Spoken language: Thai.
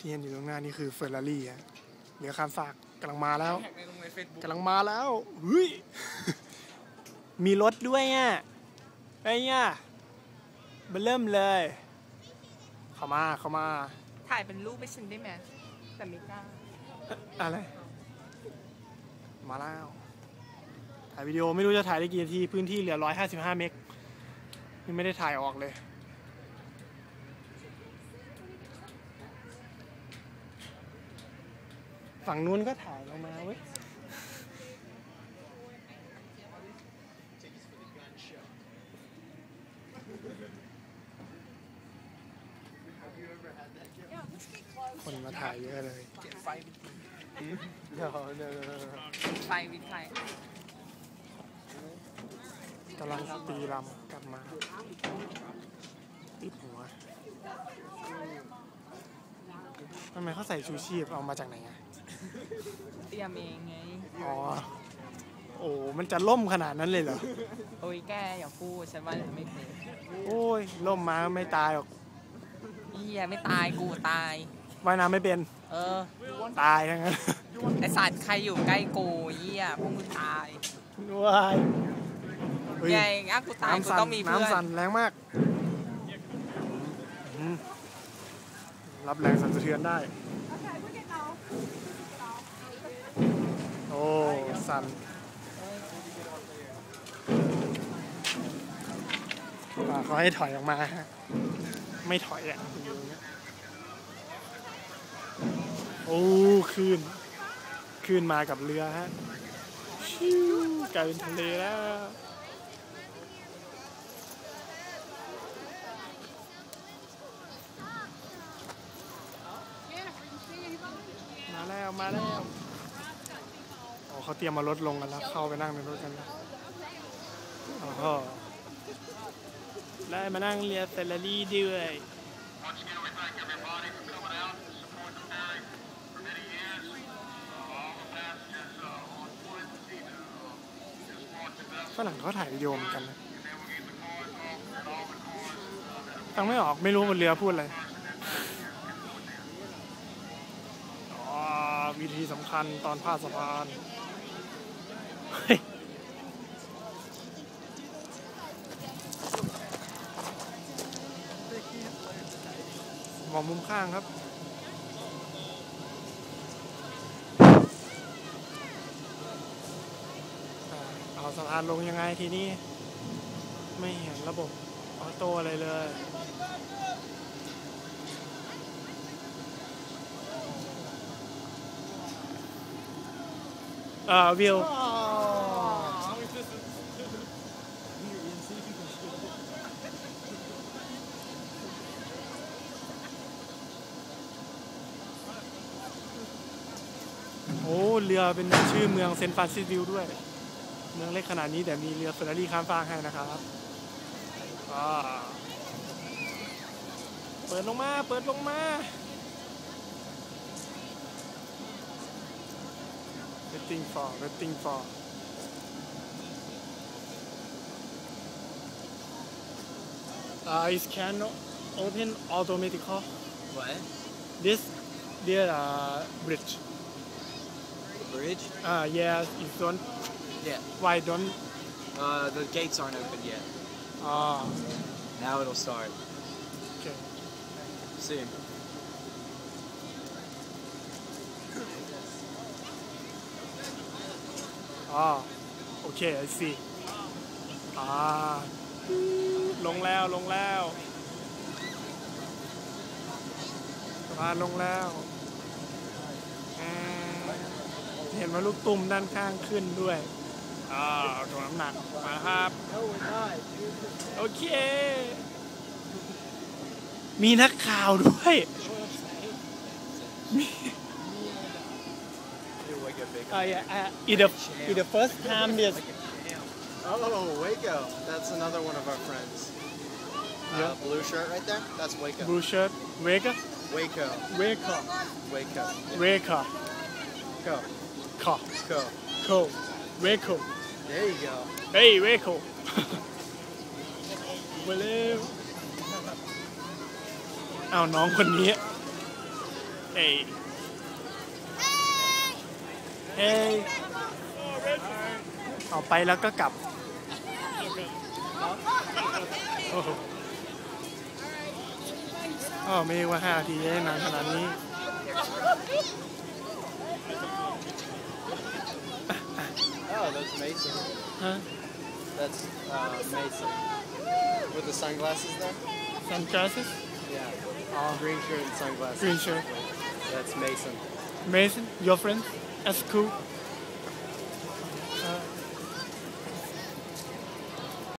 ที่เห็นอยู่ตรงหน้านี่คือเฟอร์รารี่ฮะเรือข้ามฟากกำลังมาแล้วแท็กในลงในเฟซบุ๊กกำลังมาแล้วเฮ้ยมีรถด้วยอะไอ้เนี่ยเบเริ่มเลย เข้ามาเข้ามา ถ่ายเป็นรูปให้ฉันได้ไหมแต่ไม่กล้าอะไร มาแล้วถ่ายวิดีโอไม่รู้จะถ่ายได้กี่นาที พื้นที่เหลือ 155 เมกยังไม่ได้ถ่ายออกเลย ฝั่งนู้นก็ถ่ายลงมาเว้ยคนมาถ่ายเยอะเลยเก็บไฟวิดเดี๋ยวเดี๋ยวเดี๋ยวเดี๋ยวไฟวิดไฟกำลังตีลำกลับมาติดหัวทำไมเขาใส่ชูชีพเอามาจากไหนอะ เตรียมเองไง อ๋อ โอ้ มันจะล่มขนาดนั้นเลยเหรอ โอ้ยแกอย่าพูดฉันว่าไม่เป็นโอ้ย ล่มมาไม่ตายหรอกเฮียไม่ตายกูตาย ว่ายน้ำไม่เป็น เออ ตายทั้งนั้นไอสัตว์ใครอยู่ใกล้กูเฮียพวกมึงตายว้ายเฮ้ยไงอะกูตายกูน้ำสั่นต้องมีเพื่อนน้ำสั่นแรงมากอืมรับแรงสั่นสะเทือนได้ โอ้ สั่นอ่าเขาให้ถอยออกมาฮะ ไม่ถอยอะอยู่อย่างเงี้ยโอ้คืนคืนมากับเรือฮะชิวกลายเป็นทะเลแล้วมาแล้ว มาแล้ว เขาเตรียมมารถลงกันแล้ว เข้าไปนั่งในรถกันแล้วโอ้โหได้มานั่งเรือเซลลี่ด้วยฝรั่งเขาถ่ายวิดีโอเหมือนกันนะฟังไม่ออกไม่รู้บนเรือพูดอะไรอ๋อวิธีสำคัญตอนพาดสะพานเฮ้ย มองมุมข้างครับอ่าเอาสะพานลงยังไงทีนี้ ไม่เห็นระบบออโต้อะไรเลยอ่าวิว โอ้เรือเป็นชื่อเมืองเซนต์ฟรานซิสวิลด้วย เมืองเล็กขนาดนี้แต่มีเรือเฟอร์รารี่ข้ามฟากให้นะครับอ่าเปิดลงมา เปิดลงมา waiting for waiting for uh, is can open automatic What? this there uh, bridge Bridge? uh yeah it don't Yeah. why don't Uh, the gates aren't open yet. ah Now it'll start okay soon. ah okay I see อ่าลงแล้วลงแล้วสะพานลงแล้วอ่า เห็นว่าลูกตุ่มด้านข้างขึ้นด้วยอ่าถ่วงน้ำหนักมาครับ โอเค มีนักข่าวด้วย Uh, yeah, uh, it the it the first time this Oh, Waco. That's another one of our friends. Yeah. Uh, blue shirt right there? That's Waco. blue shirt Wake Waco. Wake Waco. Wake Go. Ka Go. Ko Wake There you go. เฮ้ย Wake ไปเร็วอ้าวน้องคนนี้เอ้ยเฮ้ยเอาไปแล้วก็กลับโอ้โหอ๋อไม่ว่าห้านาทีจะได้นานขนาดนี้ Oh, that's Mason. ฮะ That's uh, Mason. With the sunglasses there? sunglasses Yeah. All green shirt and sunglasses. green shirt That's Mason. Mason your friend at school